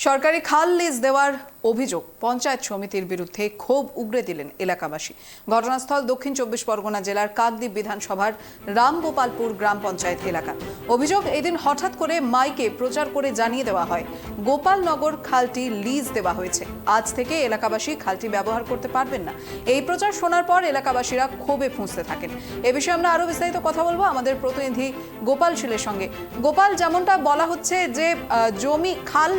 সরকারি খাল লিজ দেওয়ার অভিযোগ পঞ্চায়েত সমিতির বিরুদ্ধে ক্ষোভ উগরে দিলেন এলাকাবাসী। ঘটনাস্থল দক্ষিণ চব্বিশ পরগনা জেলার কাকদ্বীপ বিধানসভার রামগোপালপুর গ্রাম পঞ্চায়েত এলাকা। অভিযোগ এদিন হঠাৎ করে মাইকে প্রচার করে জানিয়ে দেওয়া হয়। গোপালনগর খালটি লিজ দেওয়া হয়েছে। আজ থেকে এলাকাবাসী খালটি ব্যবহার করতে পারবেন না। এই প্রচার শোনার পর এলাকাবাসীরা ক্ষোভে ফুঁসতে থাকেন। এ বিষয়ে আমরা আরও বিস্তারিত কথা বলব আমাদের প্রতিনিধি গোপাল শিলের সঙ্গে। গোপাল, যেমনটা বলা হচ্ছে যে জমি, খাল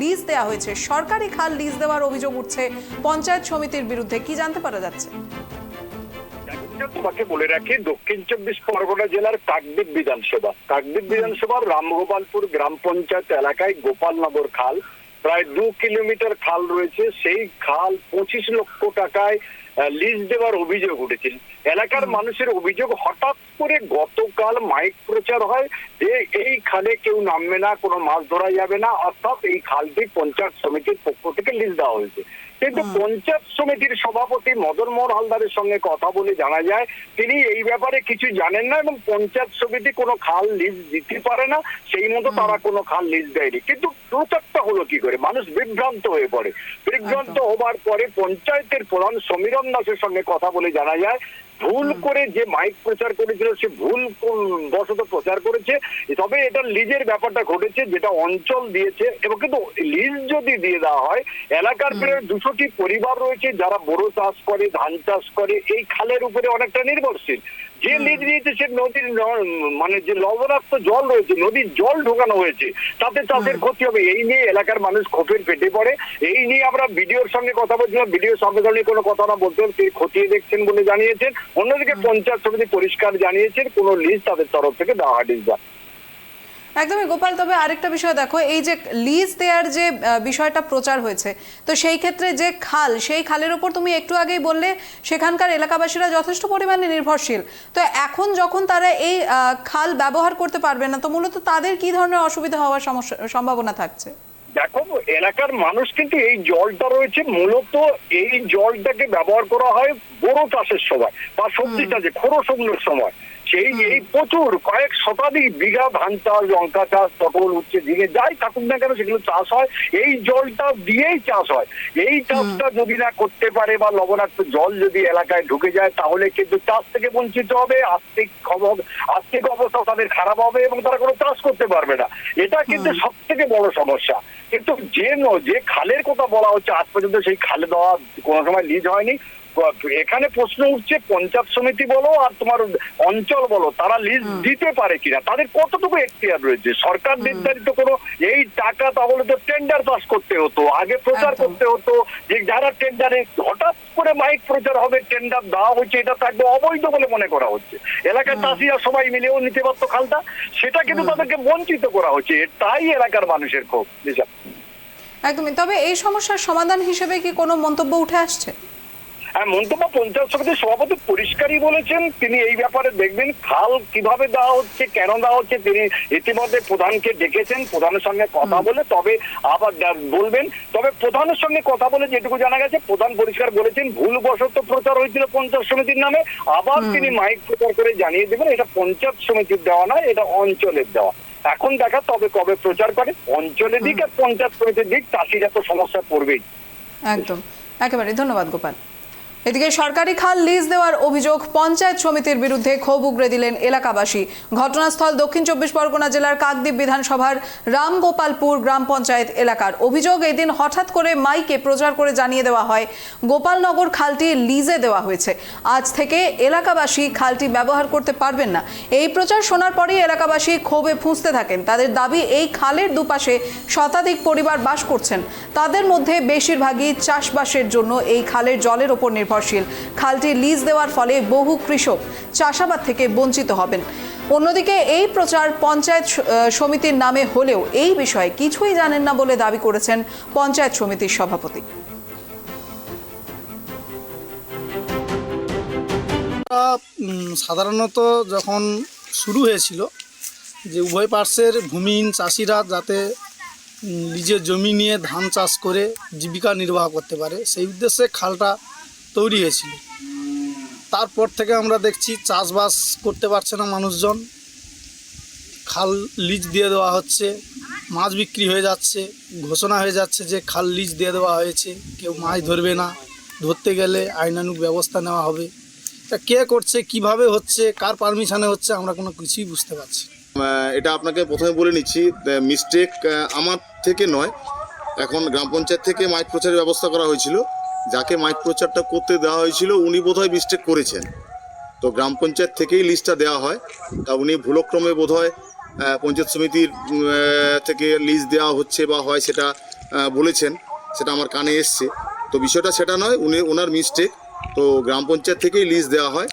লিজ দেওয়া হয়েছে। সরকারি খাল লিজ দেওয়ার অভিযোগ উঠছে পঞ্চায়েত সমিতির বিরুদ্ধে। কি জানতে পারা যাচ্ছে? তোমাকে বলে রাখি দক্ষিণ চব্বিশ পরগনা জেলার কাকদ্বীপ বিধানসভা। কাকদ্বীপ বিধানসভার রামগোপালপুর গ্রাম পঞ্চায়েত এলাকায় গোপালনগর খাল। প্রায় দু কিলোমিটার খাল রয়েছে। সেই খাল পঁচিশ লক্ষ টাকায় লিজ দেওয়ার অভিযোগ উঠেছিল। এলাকার মানুষের অভিযোগ হঠাৎ করে গতকাল মাইক প্রচার হয় যে এই খালে কেউ নামবে না কোনো মাছ ধরা যাবে না অর্থাৎ এই খালটি পঞ্চায়েত সমিতির পক্ষ থেকে লিজ দেওয়া হয়েছে। কিন্তু পঞ্চায়েত সমিতির সভাপতি মদন মোহন হালদারের সঙ্গে কথা বলে জানা যায় তিনি এই ব্যাপারে কিছু জানেন না এবং পঞ্চায়েত সমিতি কোনো খাল লিজ দিতে পারে না সেই মতো তারা কোনো খাল লিজ দেয়নি। কিন্তু প্রচারটা হলো কি করে? মানুষ বিভ্রান্ত হয়ে পড়ে। বিভ্রান্ত হবার পরে পঞ্চায়েতের প্রধান সমীরণ দাসের সঙ্গে কথা বলে জানা যায় ভুল করে যে মাইক প্রচার করেছিল সে ভুল বশত প্রচার করেছে? তবে এটা লিজের ব্যাপারটা ঘটেছে যেটা অঞ্চল দিয়েছে এবং কিন্তু লিজ যদি দিয়ে দেওয়া হয় এলাকার প্রায় দুশোটি পরিবার রয়েছে যারা বড় চাষ করে ধান চাষ করে এই খালের উপরে অনেকটা নির্ভরশীল। যে লিজ দিয়েছে সে নদীর মানে যে লবণাক্ত জল রয়েছে নদীর জল ঢোকানো হয়েছে তাতে চাষের ক্ষতি হবে। এই নিয়ে এলাকার মানুষ ক্ষোভের পেটে পড়ে। এই নিয়ে আমরা বিডিওর সঙ্গে কথা বলছিলাম। বিডিওর সঙ্গে সঙ্গে কোনো কথা না বলতেন তিনি খতিয়ে দেখছেন বলে জানিয়েছেন। অন্যদিকে পঞ্চায়েত সমিতি পরিষ্কার জানিয়েছেন কোনো লিস্ট তাদের তরফ থেকে দেওয়া হয়নি। একদমই গোপাল তবে আরেকটা বিষয় দেখো এই যে লিজ দেওয়ার যে বিষয়টা প্রচার হয়েছে তো সেই ক্ষেত্রে যে খাল সেই খালের ওপর তুমি একটু আগেই বললে সেখানকার এলাকাবাসীরা যথেষ্ট পরিমাণে নির্ভরশীল। তো এখন যখন তারা এই খাল ব্যবহার করতে পারবে না তো মূলত তাদের কি ধরনের অসুবিধা হওয়ার সমস্যা সম্ভাবনা থাকছে? দেখো এলাকার মানুষ কিন্তু এই জলটা রয়েছে মূলত এই জলটাকে ব্যবহার করা হয় বড় চাষের সময় বা সবজি চাষে শুকনোর সময়। সেই এই প্রচুর কয়েক শতাধিক বিঘা ধান চাষ লঙ্কা চাষ পটল উচ্ছে ঝিঙে যাই থাকুক না কেন সেগুলো চাষ হয়। এই জলটা দিয়েই চাষ হয়। এই চাষটা যদি না করতে পারে বা লবণাক্ত জল যদি এলাকায় ঢুকে যায় তাহলে কিন্তু চাষ থেকে বঞ্চিত হবে আর্থিক খবর আর্থিক অবস্থা তাদের খারাপ হবে এবং তারা কোনো চাষ করতে পারবে না। এটা কিন্তু সব থেকে বড় সমস্যা। কিন্তু যে যে খালের কথা বলা হচ্ছে আজ পর্যন্ত সেই খালে দেওয়া কোনো সময় লিজ হয়নি। এখানে প্রশ্ন উঠছে পঞ্চায়েত সমিতি বলো আর তোমার অঞ্চল বলো তারা লিস্ট দিতে পারে কিনা? তাদের কতটুকু এখতিয়ার রয়েছে? সরকার নির্ধারিত কোনো এই টাকা তাহলে তো টেন্ডার পাস করতে হতো আগে প্রচার করতে হতো যে যারা টেন্ডারে হঠাৎ করে মাইক প্রচার হবে টেন্ডার দেওয়া হচ্ছে এটা একদম অবৈধ বলে মনে করা হচ্ছে। এলাকার চাষিরা সবাই মিলেও নিতে পারতো খালটা সেটা কিন্তু তাদেরকে বঞ্চিত করা হচ্ছে তাই এলাকার মানুষের ক্ষোভ একদমই। তবে এই সমস্যার সমাধান হিসেবে কি কোনো মন্তব্য উঠে আসছে? হ্যাঁ মন্তব্য পঞ্চায়েত সমিতির সভাপতি পরিষ্কারই বলেছেন তিনি এই ব্যাপারে দেখবেন খাল কীভাবে দেওয়া হচ্ছে কেন দেওয়া হচ্ছে তিনি ইতিমধ্যে প্রধানকে ডেকেছেন প্রধানের সঙ্গে কথা বলে তবে আবার বলবেন তবে প্রধানের সঙ্গে কথা বলে যেটুকু জানা গেছে প্রধান পরিষ্কার বলেছেন ভুলবশত প্রচার হয়েছিল পঞ্চায়েত সমিতির নামে আবার তিনি মাইক প্রচার করে জানিয়ে দেবেন এটা পঞ্চায়েত সমিতির দেওয়া নয় এটা অঞ্চলের দেওয়া। এখন দেখা তবে কবে প্রচার করে অঞ্চলের দিক আর পঞ্চায়েত সমিতির দিক চাষিরা তো সমস্যা পড়বেই। একদম। একেবারে ধন্যবাদ গোপাল। এদিকে সরকারি খাল লিজ দেওয়ার অভিযোগ পঞ্চায়েত সমিতির বিরুদ্ধে ক্ষোভ উগরে দিলেন এলাকাবাসী। ঘটনাস্থল দক্ষিণ চব্বিশ পরগনা জেলার কাকদ্বীপ বিধানসভার রামগোপালপুর গ্রাম পঞ্চায়েত এলাকার। অভিযোগ এদিন হঠাৎ করে মাইকে প্রচার করে জানিয়ে দেওয়া হয়, গোপালনগর খালটি লিজে দেওয়া হয়েছে। আজ থেকে এলাকাবাসী খালটি ব্যবহার করতে পারবেন না। এই প্রচার শোনার পরেই এলাকাবাসী ক্ষোভে ফুঁসতে থাকেন। তাদের দাবি, এই খালের দুপাশে শতাধিক পরিবার বাস করছেন। তাদের মধ্যে বেশিরভাগই চাষবাসের জন্য এই খালের জলের ওপর নির্ভরশীল খালটি লিজ দেওয়ার ফলে বহু কৃষক চাষাবাদ থেকে বঞ্চিত হবেন। অন্যদিকে এই প্রচার পঞ্চায়েত সমিতির নামে হলেও এই বিষয়ে কিছুই জানেন না বলে দাবি করেছেন পঞ্চায়েত সমিতির সভাপতি। সাধারণত যখন শুরু হয়েছিল যে উভয় পার্শ্বের ভূমিহীন চাষিরা যাতে নিজের জমি নিয়ে ধান চাষ করে জীবিকা নির্বাহ করতে পারে, সেই উদ্দেশ্যে খালটা তৈরি হয়েছিল। তারপর থেকে আমরা দেখছি চাষবাস করতে পারছে না মানুষজন। খাল লিজ দিয়ে দেওয়া হচ্ছে, মাছ বিক্রি হয়ে যাচ্ছে, ঘোষণা হয়ে যাচ্ছে যে খাল লিজ দিয়ে দেওয়া হয়েছে, কেউ মাছ ধরবে না, ধরতে গেলে আইনানুক ব্যবস্থা নেওয়া হবে। তা কে করছে, কীভাবে হচ্ছে, কার পারমিশনে হচ্ছে, আমরা কোনো কিছুই বুঝতে পারছি এটা আপনাকে প্রথমে বলে নিচ্ছি মিস্টেক আমার থেকে নয়, এখন গ্রাম পঞ্চায়েত থেকে মাইক প্রচারের ব্যবস্থা করা হয়েছিল। যাকে মাইক প্রচারটা করতে দেওয়া হয়েছিল, উনি বোধহয় মিস্টেক করেছেন। তো গ্রাম পঞ্চায়েত থেকেই লিস্টটা দেওয়া হয়। তা উনি ভুলক্রমে বোধহয় পঞ্চায়েত সমিতির থেকে লিস্ট দেওয়া হচ্ছে বা হয় সেটা বলেছেন। সেটা আমার কানে এসছে। তো বিষয়টা সেটা নয়, উনি, ওনার মিস্টেক তো গ্রাম পঞ্চায়েত থেকেই লিস্ট দেওয়া হয়।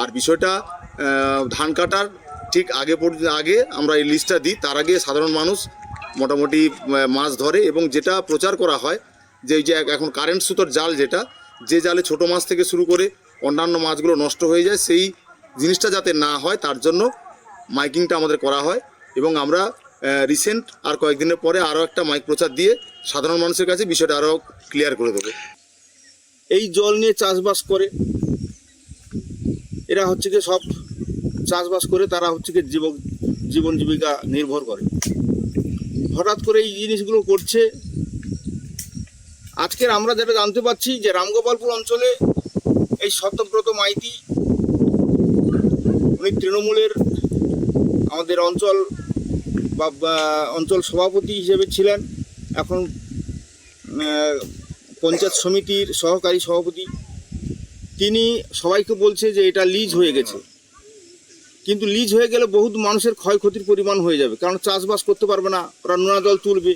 আর বিষয়টা ধান কাটার ঠিক আগে আগে আমরা এই লিস্টটা দিই। তার আগে সাধারণ মানুষ মোটামুটি মাছ ধরে এবং যেটা প্রচার করা হয় যে যে এখন কারেন্ট সুতোর জাল যেটা, যে জালে ছোট মাছ থেকে শুরু করে অন্যান্য মাছগুলো নষ্ট হয়ে যায়, সেই জিনিসটা যাতে না হয়, তার জন্য মাইকিংটা আমাদের করা হয়। এবং আমরা রিসেন্ট আর কয়েকদিনের পরে আরও একটা মাইক প্রচার দিয়ে সাধারণ মানুষের কাছে বিষয়টা আরও ক্লিয়ার করে দেবো। এই জল নিয়ে চাষবাস করে, এরা হচ্ছে কি সব চাষবাস করে, তারা হচ্ছে কি জীবন জীবিকা নির্ভর করে। হঠাৎ করে এই জিনিসগুলো করছে আজকের আমরা যেটা জানতে পারছি যে রামগোপালপুর অঞ্চলে এই সত্যব্রত মাইতি উনি তৃণমূলের আমাদের অঞ্চল বা অঞ্চল সভাপতি হিসেবে ছিলেন। এখন পঞ্চায়েত সমিতির সহকারী সভাপতি। তিনি সবাইকে বলছে যে এটা লিজ হয়ে গেছে। কিন্তু লিজ হয়ে গেলে বহুত মানুষের ক্ষয়ক্ষতির পরিমাণ হয়ে যাবে। কারণ চাষবাস করতে পারবে না, ওরা নোনা জল তুলবে।